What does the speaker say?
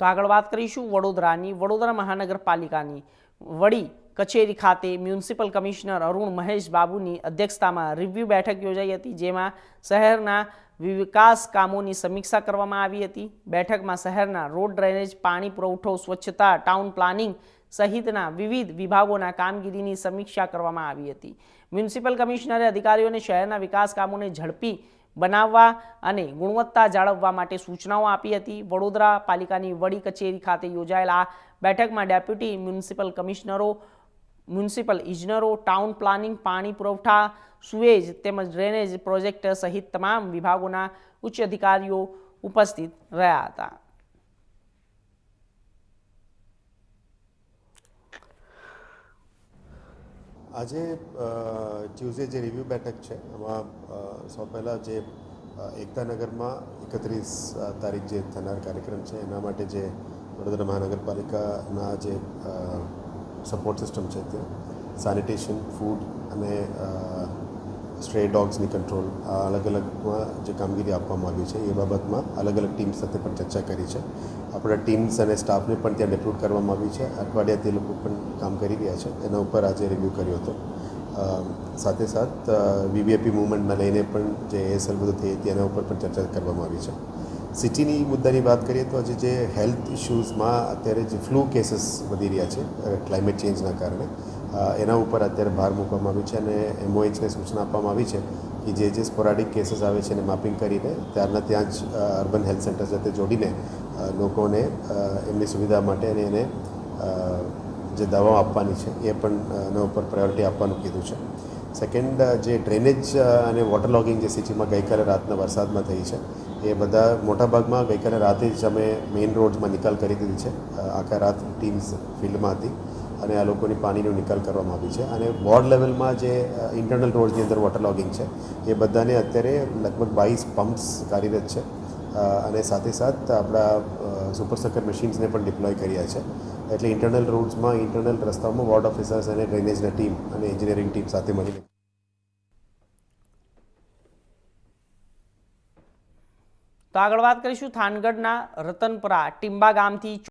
તો આગળ વાત કરીશું વડોદરાની. વડોદરા મહાનગરપાલિકાની વડી કચેરી ખાતે મ્યુનિસિપલ કમિશનર અરુણ મહેશ બાબુની અધ્યક્ષતામાં રિવ્યૂ બેઠક યોજાઈ હતી, જેમાં શહેરના વિકાસ કામોની સમીક્ષા કરવામાં આવી હતી. બેઠકમાં શહેરના રોડ ડ્રેનેજ, પાણી પુરવઠો, સ્વચ્છતા, ટાઉન પ્લાનિંગ સહિતના વિવિધ વિભાગોના કામગીરીની સમીક્ષા કરવામાં આવી હતી. મ્યુનિસિપલ કમિશનરે અધિકારીઓને શહેરના વિકાસ કામોને ઝડપી બનાવવા અને ગુણવત્તા જાળવવા માટે સૂચનાઓ આપી હતી. વડોદરા પાલિકાની વડી કચેરી ખાતે યોજાયેલા આ બેઠકમાં ડેપ્યુટી મ્યુનિસિપલ કમિશનરો, મ્યુનિસિપલ ઇજનરો, ટાઉન પ્લાનિંગ, પાણી પુરવઠા, સુએજ તેમજ ડ્રેનેજ પ્રોજેક્ટ સહિત તમામ વિભાગોના ઉચ્ચ અધિકારીઓ ઉપસ્થિત રહ્યા હતા. આજે ટ્યુઝડે જે રિવ્યૂ બેઠક છે, એમાં સૌ પહેલાં જે એકતાનગરમાં એકત્રીસ તારીખ જે થનાર કાર્યક્રમ છે, એના માટે જે વડોદરા મહાનગરપાલિકાના જે સપોર્ટ સિસ્ટમ છે તે સેનિટેશન ફૂડ અને સ્ટ્રે ડોગ્સની કંટ્રોલ અલગ અલગમાં જે કામગીરી આપવામાં આવી છે, એ બાબતમાં અલગ અલગ ટીમ સાથે પણ ચર્ચા કરી છે. આપણા ટીમ્સ અને સ્ટાફને પણ ત્યાં ડેપ્યુટ કરવામાં આવી છે. અઠવાડિયા તે લોકો પણ કામ કરી રહ્યા છે. એના ઉપર આજે રિવ્યૂ કર્યો હતો. સાથે સાથ વીવીઆઈપી મુવમેન્ટમાં લઈને પણ જે એએસએલ બધું થઈ હતી, એના ઉપર પણ ચર્ચા કરવામાં આવી છે. સિટીની મુદ્દાની વાત કરીએ તો આજે જે હેલ્થ ઇશ્યુઝમાં અત્યારે જે ફ્લૂ કેસીસ વધી રહ્યા છે ક્લાઇમેટ ચેન્જના કારણે એના ઉપર અત્યારે ભાર મૂકવામાં આવ્યું છે અને એમઓએચને સૂચના આપવામાં આવી છે કે જે જે સ્પોરાડિક કેસીસ આવે છે એને માપિંગ કરીને ત્યારના ત્યાં જ અર્બન હેલ્થ સેન્ટર સાથે જોડીને લોકોને એમની સુવિધા માટે અને એને જે દવાઓ આપવાની છે એ પણ એના ઉપર પ્રાયોરિટી આપવાનું કીધું છે. સેકન્ડ જે ડ્રેનેજ અને વોટર લોગિંગ જે સિટીમાં ગઈકાલે રાતના વરસાદમાં થઈ છે, એ બધા મોટાભાગમાં ગઈકાલે રાતે જ અમે મેઇન રોડમાં નિકાલ કરી દીધી છે. આખા રાત ટીમ્સ ફિલ્ડમાં હતી. અને આ લોકોની પાણીનો નિકાલ કરવામાં આવી છે. અને વોર્ડ લેવલમાં જે ઇન્ટરનલ રોડની અંદર વોટર લોગિંગ છે, એ બધાને અત્યારે લગભગ બાવીસ પમ્પ્સ કાર્યરત છે. અને સાથે સાથ આપણા સુપર સકર મશીન્સને પણ ડિપ્લોય કર્યા છે. એટલે ઇન્ટરનલ રોડ્સમાં ઇન્ટરનલ રસ્તાઓમાં વોર્ડ ઓફિસર્સ અને ડ્રેનેજના ટીમ અને એન્જિનિયરિંગ ટીમ સાથે મળીને તો આગળ વાત કરીશું થાનગઢના રતનપરા ટિંબા ગામથી